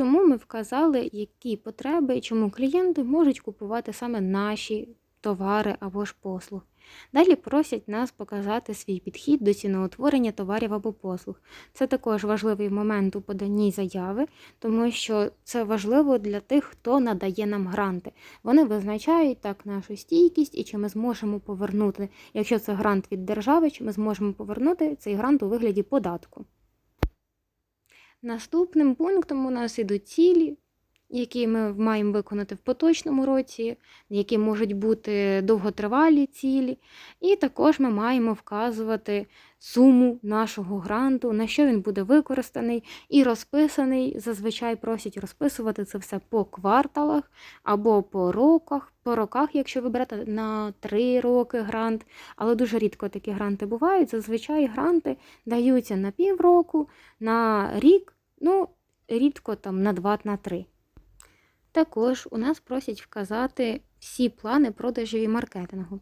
тому ми вказали, які потреби і чому клієнти можуть купувати саме наші товари або ж послуг. Далі просять нас показати свій підхід до ціноутворення товарів або послуг. Це також важливий момент у поданні заяви, тому що це важливо для тих, хто надає нам гранти. Вони визначають так нашу стійкість і чи ми зможемо повернути, якщо це грант від держави, чи ми зможемо повернути цей грант у вигляді податку. Наступним пунктом у нас ідуть цілі, які ми маємо виконати в поточному році, які можуть бути довготривалі цілі. І також ми маємо вказувати суму нашого гранту, на що він буде використаний і розписаний. Зазвичай просять розписувати це все по кварталах або по роках. По роках, якщо ви берете на 3 роки грант, але дуже рідко такі гранти бувають. Зазвичай гранти даються на півроку, на рік, ну, рідко там на 2-3. Також у нас просять вказати всі плани продажів і маркетингу.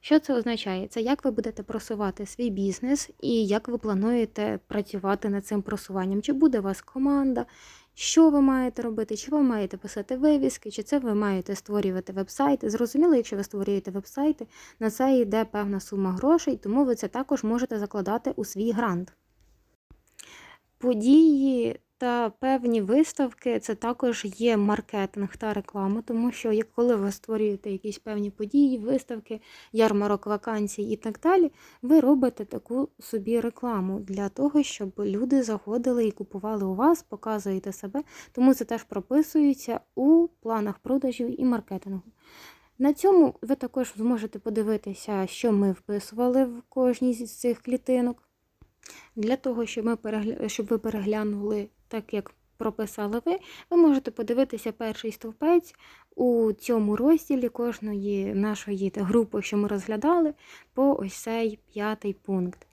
Що це означає? Це як ви будете просувати свій бізнес і як ви плануєте працювати над цим просуванням. Чи буде у вас команда, що ви маєте робити, чи ви маєте писати вивіски, чи це ви маєте створювати веб-сайти. Зрозуміло, якщо ви створюєте веб-сайти, на це йде певна сума грошей, тому ви це також можете закладати у свій грант. Події та певні виставки це також є маркетинг та реклама, тому що як коли ви створюєте якісь певні події, виставки, ярмарок, вакансій і так далі, ви робите таку собі рекламу для того, щоб люди заходили і купували у вас, показуєте себе, тому це теж прописується у планах продажів і маркетингу. На цьому ви також зможете подивитися, що ми вписували в кожній з цих клітинок. Для того, щоб, ми перегля... щоб ви переглянули так, як прописали ви, ви можете подивитися перший стовпець у цьому розділі кожної нашої групи, що ми розглядали, по ось цей п'ятий пункт.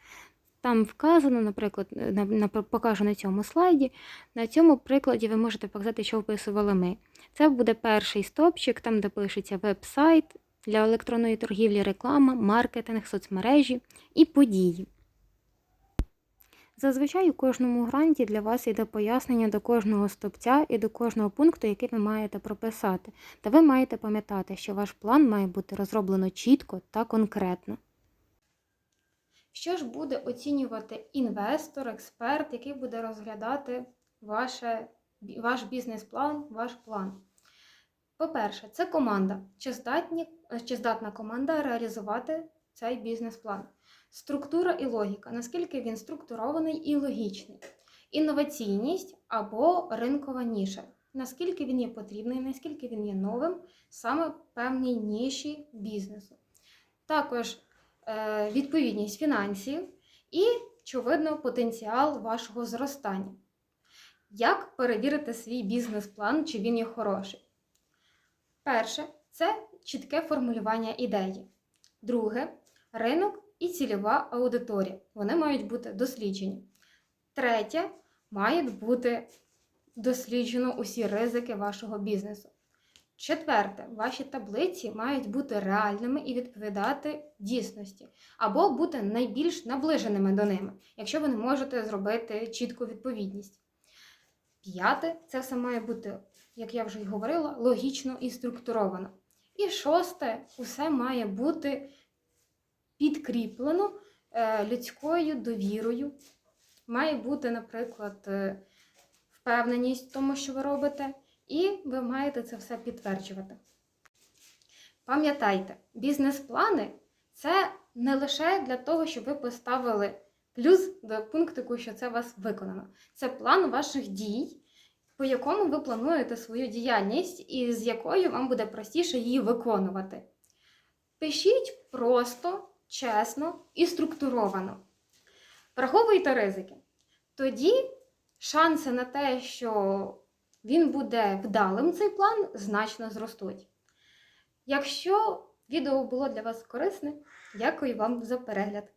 Там вказано, наприклад, на, на, покажу на цьому слайді. На цьому прикладі ви можете показати, що вписували ми. Це буде перший стопчик, там де пишеться веб-сайт для електронної торгівлі, реклама, маркетинг, соцмережі і події. Зазвичай у кожному гранті для вас йде пояснення до кожного стопця і до кожного пункту, який ви маєте прописати. Та ви маєте пам'ятати, що ваш план має бути розроблено чітко та конкретно. Що ж буде оцінювати інвестор, експерт, який буде розглядати ваше, ваш бізнес-план, ваш план? По-перше, це команда. Чи, здатні, чи здатна команда реалізувати цей бізнес-план? Структура і логіка, наскільки він структурований і логічний. Інноваційність або ринкова ніша. Наскільки він є потрібний, наскільки він є новим саме певній ніші бізнесу. Також е, відповідність фінансів і, очевидно, потенціал вашого зростання. Як перевірити свій бізнес-план, чи він є хороший? Перше це чітке формулювання ідеї. Друге ринок і цільова аудиторія. Вони мають бути досліджені. Третє, мають бути досліджено усі ризики вашого бізнесу. Четверте, ваші таблиці мають бути реальними і відповідати дійсності, або бути найбільш наближеними до ними, якщо ви не можете зробити чітку відповідність. П'яте, це все має бути, як я вже й говорила, логічно і структуровано. І шосте, усе має бути підкріплено е, людською довірою. Має бути, наприклад, е, впевненість в тому, що ви робите, і ви маєте це все підтверджувати. Пам'ятайте, бізнес-плани це не лише для того, щоб ви поставили плюс до пунктику, що це вас виконано. Це план ваших дій, по якому ви плануєте свою діяльність і з якою вам буде простіше її виконувати. Пишіть просто чесно і структуровано. Враховуйте ризики. Тоді шанси на те, що він буде вдалим, цей план, значно зростуть. Якщо відео було для вас корисне, дякую вам за перегляд.